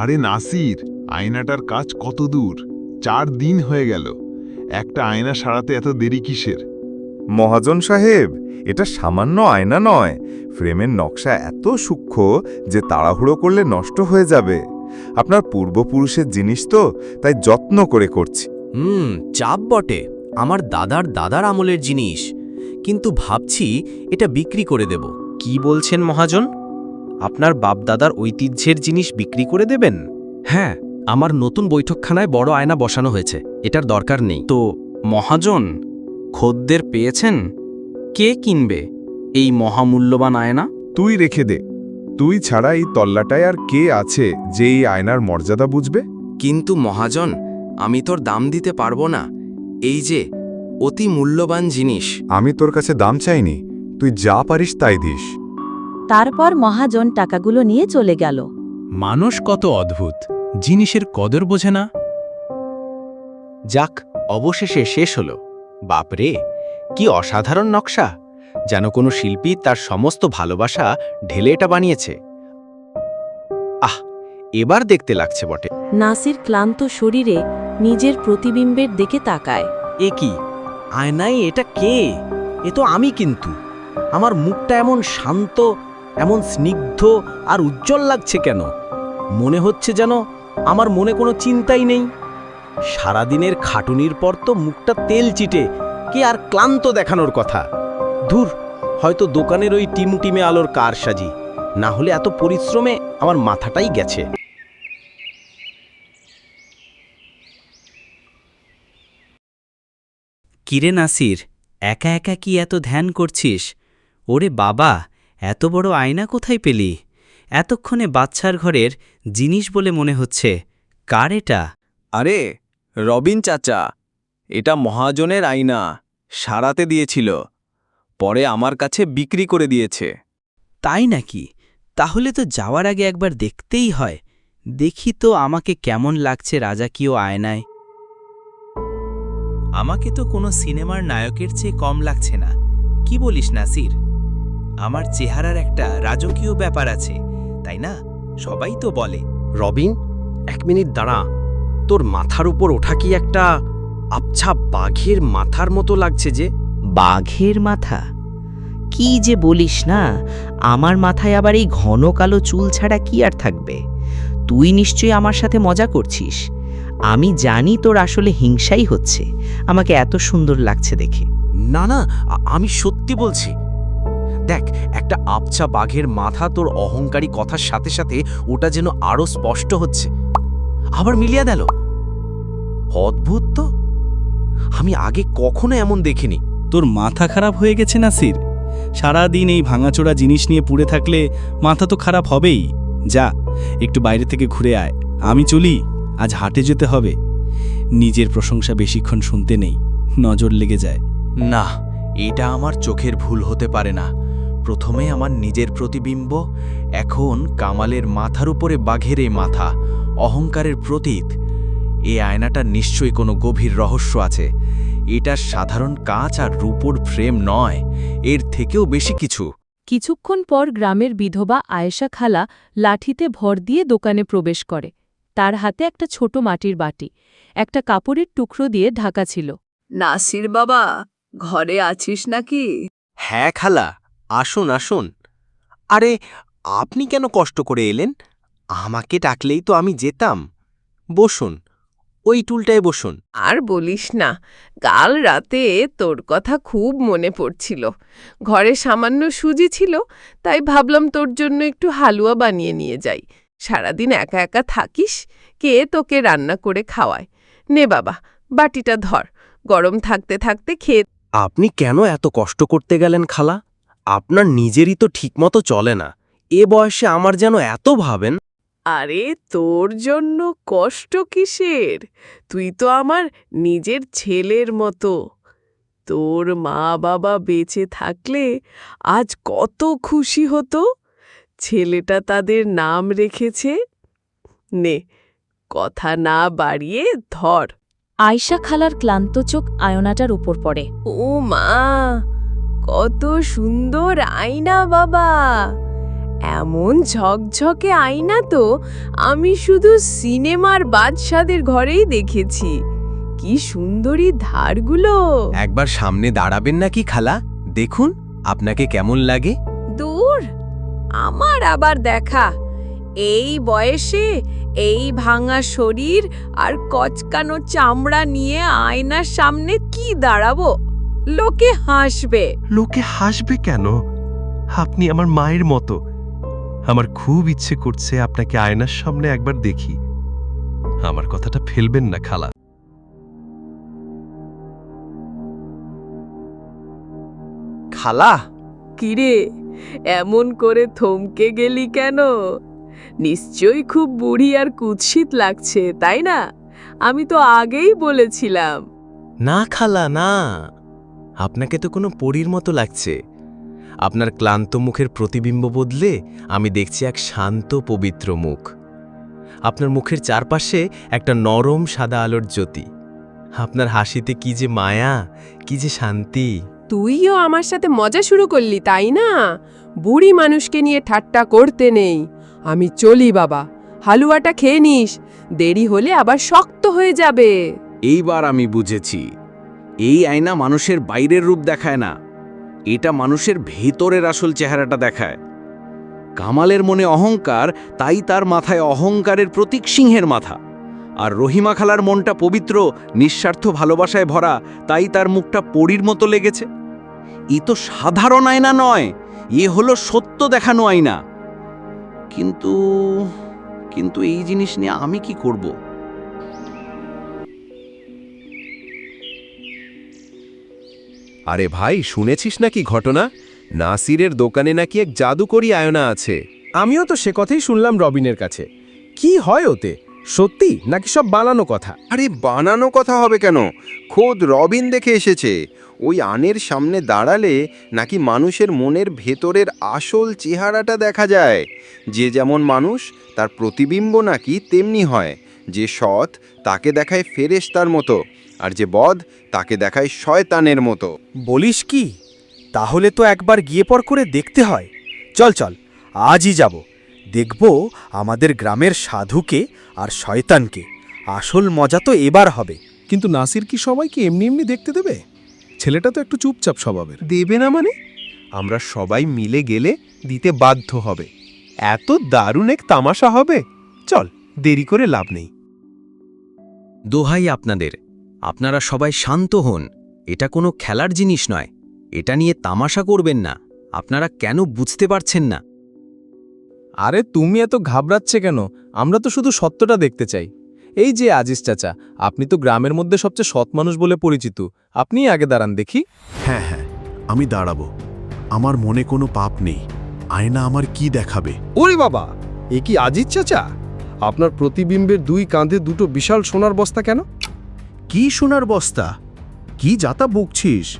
আরে নাসির আয়নাটার কাজ কত দূর। চার দিন হয়ে গেল। একটা আয়না সারাতে এত দেরি কিসের? মহাজন সাহেব এটা সামান্য আয়না নয়। ফ্রেমের নকশা এত সূক্ষ্ম যে তাড়াহুড়ো করলে নষ্ট হয়ে যাবে। আপনার পূর্বপুরুষের জিনিস তো তাই যত্ন করে করছি। হুম চাপ বটে। আমার দাদার দাদার আমলের জিনিস। কিন্তু ভাবছি এটা বিক্রি করে দেব। কি বলছেন মহাজন? আপনার বাপদাদার ঐতিহ্যের জিনিস বিক্রি করে দেবেন? হ্যাঁ আমার নতুন বৈঠকখানায় বড় আয়না বসানো হয়েছে এটার দরকার নেই। তো মহাজন খদ্দের পেয়েছেন? কে কিনবে এই মহামূল্যবান আয়না? তুই রেখে দে। তুই ছাড়া এই তল্লাটায় আর কে আছে যে এই আয়নার মর্যাদা বুঝবে? কিন্তু মহাজন আমি তোর দাম দিতে পারব না। এই যে অতি মূল্যবান জিনিস। আমি তোর কাছে দাম চাইনি। তুই যা পারিস তাই দিস। তারপর মহাজন টাকাগুলো নিয়ে চলে গেল। মানুষ কত অদ্ভুত জিনিসের কদর বোঝে না। যাক অবশেষে শেষ হল। বাপরে কি অসাধারণ নকশা! যেন কোনো শিল্পী তার সমস্ত ভালোবাসা ঢেলে এটা বানিয়েছে। আহ এবার দেখতে লাগছে বটে। নাসির ক্লান্ত শরীরে নিজের প্রতিবিম্বের দিকে তাকায়। এ কি? আয়নায় এটা কে? এ তো আমি কিন্তু। আমার মুখটা এমন শান্ত এমন স্নিগ্ধ আর উজ্জ্বল লাগছে কেন? মনে হচ্ছে যেন আমার মনে কোনো চিন্তাই নেই। সারাদিনের খাটুনির পর তো মুখটা তেল চিটে, কে আর ক্লান্ত দেখানোর কথা। ধুর, হয়তো দোকানের ওই টিমটিমে আলোর কার সাজি, না হলে এত পরিশ্রমে আমার মাথাটাই গেছে। কিরে নাসির, একা একা কি এত ধ্যান করছিস? ওরে বাবা! এত বড় আয়না কোথায় পেলি? এতক্ষণে বাচ্চার ঘরের জিনিস বলে মনে হচ্ছে। কার এটা? আরে রবিন চাচা এটা মহাজনের আয়না সারাতে দিয়েছিল। পরে আমার কাছে বিক্রি করে দিয়েছে। তাই নাকি? তাহলে তো যাওয়ার আগে একবার দেখতেই হয়। দেখি তো আমাকে কেমন লাগছে রাজাকীয় আয়নায়। আমাকে তো কোনো সিনেমার নায়কের চেয়ে কম লাগছে না। কি বলিস নাসির? আমার চেহারার একটা রাজকীয় ব্যাপার আছে তাই না? সবাই তো বলে। রবিন এক মিনিট দাঁড়া। তোর মাথার উপর ওঠা কি একটা আবছা বাঘের মাথার মতো লাগছে যে? বাঘের মাথা? কি যে বলিস না আমার মাথায় আবার এই ঘন কালো চুল ছাড়া কি আর থাকবে? তুই নিশ্চয়ই আমার সাথে মজা করছিস। আমি জানি তোর আসলে হিংসাই হচ্ছে। আমাকে এত সুন্দর লাগছে দেখে। না না আমি সত্যি বলছি দেখ একটা আবছা বাঘের মাথা তোর অহংকারী কথার সাথে সাথে ওটা যেন আরও স্পষ্ট হচ্ছে। আবার মিলিয়া দিল। অদ্ভুত তো। আমি আগে কখনো এমন দেখিনি। তোর মাথা খারাপ হয়ে গেছে নাসির। সারাদিন এই ভাঙাচোরা জিনিস নিয়ে পুড়ে থাকলে মাথা তো খারাপ হবেই। যা একটু বাইরে থেকে ঘুরে আয়। আমি চলি আজ হাটে যেতে হবে। নিজের প্রশংসা বেশিক্ষণ শুনতে নেই। নজর লেগে যায়। না এটা আমার চোখের ভুল হতে পারে না। প্রথমে আমার নিজের প্রতিবিম্ব এখন কামালের মাথার উপরে বাঘের এই মাথা অহংকারের প্রতীক এই আয়নাটার নিশ্চয়ই কোনো গভীর রহস্য আছে। এটা সাধারণ কাঁচ আর রূপোর ফ্রেম নয় এর থেকেও বেশি কিছু। কিছুক্ষণ পর গ্রামের বিধবা আয়েশা খালা লাঠিতে ভর দিয়ে দোকানে প্রবেশ করে। তার হাতে একটা ছোট মাটির বাটি একটা কাপড়ের টুকরো দিয়ে ঢাকা ছিল। নাসির বাবা ঘরে আছিস নাকি? হ্যাঁ খালা আসুন আসুন। আরে আপনি কেন কষ্ট করে এলেন? আমাকে ডাকলেই তো আমি যেতাম। বসুন ওই টুলটায় বসুন। আর বলিস না কাল রাতে তোর কথা খুব মনে পড়ছিল। ঘরে সামান্য সুজি ছিল তাই ভাবলাম তোর জন্য একটু হালুয়া বানিয়ে নিয়ে যাই। সারাদিন একা একা থাকিস? কে তোকে রান্না করে খাওয়ায়? নে বাবা বাটিটা ধর। গরম থাকতে থাকতে খেয়ে আপনি কেন এত কষ্ট করতে গেলেন খালা? আপনার নিজেরই তো ঠিকমতো চলে না। এ বয়সে আমার যেন এত ভাবেন? আরে তোর জন্য কষ্ট কিসের? তুই তো আমার নিজের ছেলের মতো। তোর মা বাবা বেঁচে থাকলে আজ কত খুশি হতো? ছেলেটা তাদের নাম রেখেছে। নে কথা না বাড়িয়ে ধর। আয়শা খালার ক্লান্ত চোখ আয়নাটার উপর পড়ে। ও মা কত সুন্দর আয়না বাবা। এমন ঝকঝকে আয়না তো আমি শুধু সিনেমার বাদশাদের ঘরেই দেখেছি। কি সুন্দরী ধারগুলো। একবার সামনে দাঁড়াবেন নাকি খালা? দেখুন আপনাকে কেমন লাগে? দূর আমার আবার দেখা। এই বয়সে এই ভাঙা শরীর আর কচকানো চামড়া নিয়ে আয়নার সামনে কি দাঁড়াবো? লোকে হাসবে। লোকে হাসবে কেন? আপনি আমার মায়ের মতো। আমার খুব ইচ্ছে করছে আপনাকে আয়নার সামনে একবার দেখি। আমার কথাটা ফেলবেন না খালা। খালা? কিরে এমন করে থমকে গেলি কেন? নিশ্চয়ই খুব বুড়ি আর কুৎসিত লাগছে তাই না? আমি তো আগেই বলেছিলাম। না খালা না। আপনাকে তো কোনো পরীর মতো লাগছে। আপনার ক্লান্ত মুখের প্রতিবিম্ব বদলে আমি দেখছি এক শান্ত পবিত্র মুখ। আপনার মুখের চারপাশে একটা নরম সাদা আলোর জ্যোতি। আপনার হাসিতে কি যে মায়া কি যে শান্তি। তুইও আমার সাথে মজা শুরু করলি তাই না? বুড়ি মানুষকে নিয়ে ঠাট্টা করতে নেই। আমি চলি বাবা। হালুয়াটা খেয়ে নিস। দেরি হলে আবার শক্ত হয়ে যাবে। এইবার আমি বুঝেছি। এই আয়না মানুষের বাইরের রূপ দেখায় না, এটা মানুষের ভেতরের আসল চেহারাটা দেখায়। কামালের মনে অহংকার, তাই তার মাথায় অহংকারের প্রতীক সিংহের মাথা। আর রহিমা খালার মনটা পবিত্র, নিঃস্বার্থ ভালোবাসায় ভরা, তাই তার মুখটা পরীর মতো লেগেছে। এ তো সাধারণ আয়না নয়, এ হলো সত্য দেখানো আয়না। কিন্তু কিন্তু এই জিনিস নিয়ে আমি কি করব? আরে ভাই শুনেছিস নাকি ঘটনা? নাসিরের দোকানে নাকি এক জাদুকরি আয়না আছে। আমিও তো সে কথাই শুনলাম রবিনের কাছে। কি হয় ওতে? সত্যি? নাকি সব বানানো কথা? আরে বানানো কথা হবে কেন? খোদ রবিন দেখে এসেছে। ওই আনের সামনে দাঁড়ালে নাকি মানুষের মনের ভেতরের আসল চেহারাটা দেখা যায়। যে যেমন মানুষ তার প্রতিবিম্ব নাকি তেমনি হয়। যে সৎ তাকে দেখায় ফেরেশতার মতো। আর যে বদ তাকে দেখায় শয়তানের মতো। বলিস কি? তাহলে তো একবার গিয়ে পর করে দেখতে হয়। চল চল আজই যাব। দেখব আমাদের গ্রামের সাধুকে আর শয়তানকে। আসল মজা তো এবার হবে। কিন্তু নাসির কি সবাইকে এমনি এমনি দেখতে দেবে? ছেলেটা তো একটু চুপচাপ স্বভাবের। দেবে না মানে? আমরা সবাই মিলে গেলে দিতে বাধ্য হবে। এত দারুণ এক তামাশা হবে। চল দেরি করে লাভ নেই। দোহাই আপনাদের। আপনারা সবাই শান্ত হন। এটা কোনো খেলার জিনিস নয়। এটা নিয়ে তামাশা করবেন না। আপনারা কেন বুঝতে পারছেন না? আরে তুমি এত ঘাবড়াচ্ছে কেন? আমরা তো শুধু সত্যটা দেখতে চাই। এই যে আজিজ চাচা আপনি তো গ্রামের মধ্যে সবচেয়ে সৎ মানুষ বলে পরিচিত। আপনিই আগে দাঁড়ান দেখি। হ্যাঁ হ্যাঁ আমি দাঁড়াবো। আমার মনে কোনো পাপ নেই। আয়না আমার কি দেখাবে? ওরে বাবা! এ কি আজিজ চাচা? আপনার প্রতিবিম্বের দুই কাঁধে দুটো বিশাল সোনার বস্তা কেন? কি সোনার বস্তা? কি যাতা বকছিস?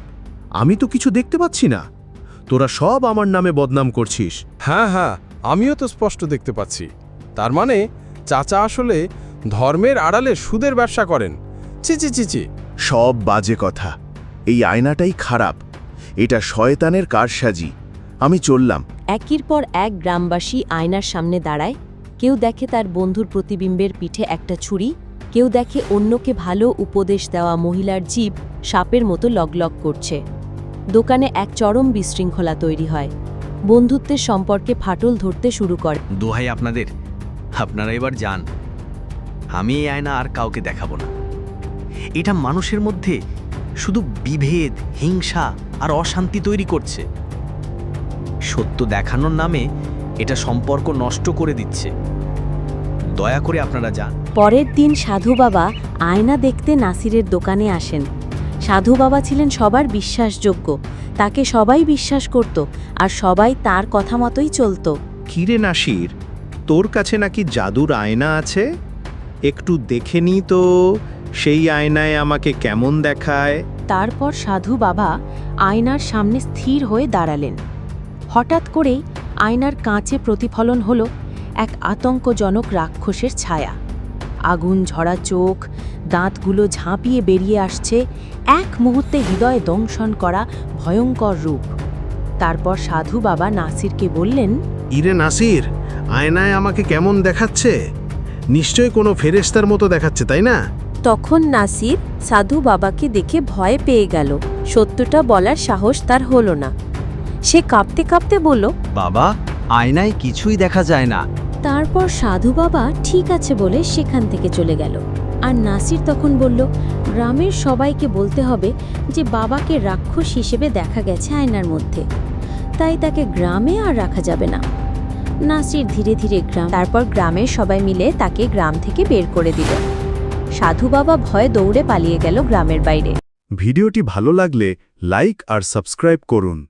আমি তো কিছু দেখতে পাচ্ছি না। তোরা সব আমার নামে বদনাম করছিস। হ্যাঁ হ্যাঁ আমিও তো স্পষ্ট দেখতে পাচ্ছি। তার মানে চাচা আসলে ধর্মের আড়ালে সুদের ব্যবসা করেন। চি চি চি চি সব বাজে কথা। এই আয়নাটাই খারাপ। এটা শয়তানের কারসাজি। আমি চললাম। একের পর এক গ্রামবাসী আয়নার সামনে দাঁড়ায়। কেউ দেখে তার বন্ধুর প্রতিবিম্বের পিঠে একটা ছুরি। কেউ দেখে অন্যকে ভালো উপদেশ দেওয়া মহিলার জীব সাপের মতো লগলগ করছে। দোকানে এক চরম বিশৃঙ্খলা তৈরি হয়। বন্ধুত্বের সম্পর্কে ফাটল ধরতে শুরু করে। দোহাই আপনাদের। আপনারা এবার যান। আমি এই আয়না আর কাউকে দেখাবো না। এটা মানুষের মধ্যে শুধু বিভেদ, হিংসা আর অশান্তি তৈরি করছে। সত্য দেখানোর নামে এটা সম্পর্ক নষ্ট করে দিচ্ছে। দয়া করে আপনারা যান। পরের দিন সাধু বাবা আয়না দেখতে নাসিরের দোকানে আসেন। সাধু বাবা ছিলেন সবার বিশ্বাসযোগ্য। তাকে সবাই বিশ্বাস করত আর সবাই তার কথা মতোই চলত। কিরে নাসির তোর কাছে নাকি জাদুর আয়না আছে? একটু দেখে নি তো সেই আয়নায় আমাকে কেমন দেখায়? তারপর সাধু বাবা আয়নার সামনে স্থির হয়ে দাঁড়ালেন। হঠাৎ করেই আয়নার কাঁচে প্রতিফলন হল। এক আতঙ্কজনক রাক্ষসের ছায়া। আগুন ঝরা চোখ দাঁতগুলো ঝাঁপিয়ে বেরিয়ে আসছে এক মুহূর্তে হৃদয় দংশন করা ভয়ঙ্কর রূপ। তারপর সাধু বাবা নাসিরকে বললেন ইরে নাসির আয়নায় আমাকে কেমন দেখাচ্ছে? নিশ্চয় কোনো ফেরেস্তার মতো দেখাচ্ছে তাই না? তখন নাসির সাধু বাবাকে দেখে ভয় পেয়ে গেল। সত্যটা বলার সাহস তার হলো না। সে কাঁপতে কাঁপতে বলল বাবা আয়নায় কিছুই দেখা যায় না। তারপর সাধু বাবা ঠিক আছে বলে সেখান থেকে চলে গেল। আর নাসির তখন বলল গ্রামের সবাইকে বলতে হবে যে বাবাকে রাক্ষস হিসেবে দেখা গেছে আয়নার মধ্যে। তাই তাকে গ্রামে আর রাখা যাবে না। নাসির ধীরে ধীরে গ্রাম তারপর গ্রামের সবাই মিলে তাকে গ্রাম থেকে বের করে দিল। সাধু বাবা ভয়ে দৌড়ে পালিয়ে গেল গ্রামের বাইরে। ভিডিওটি ভালো লাগলে লাইক আর সাবস্ক্রাইব করুন।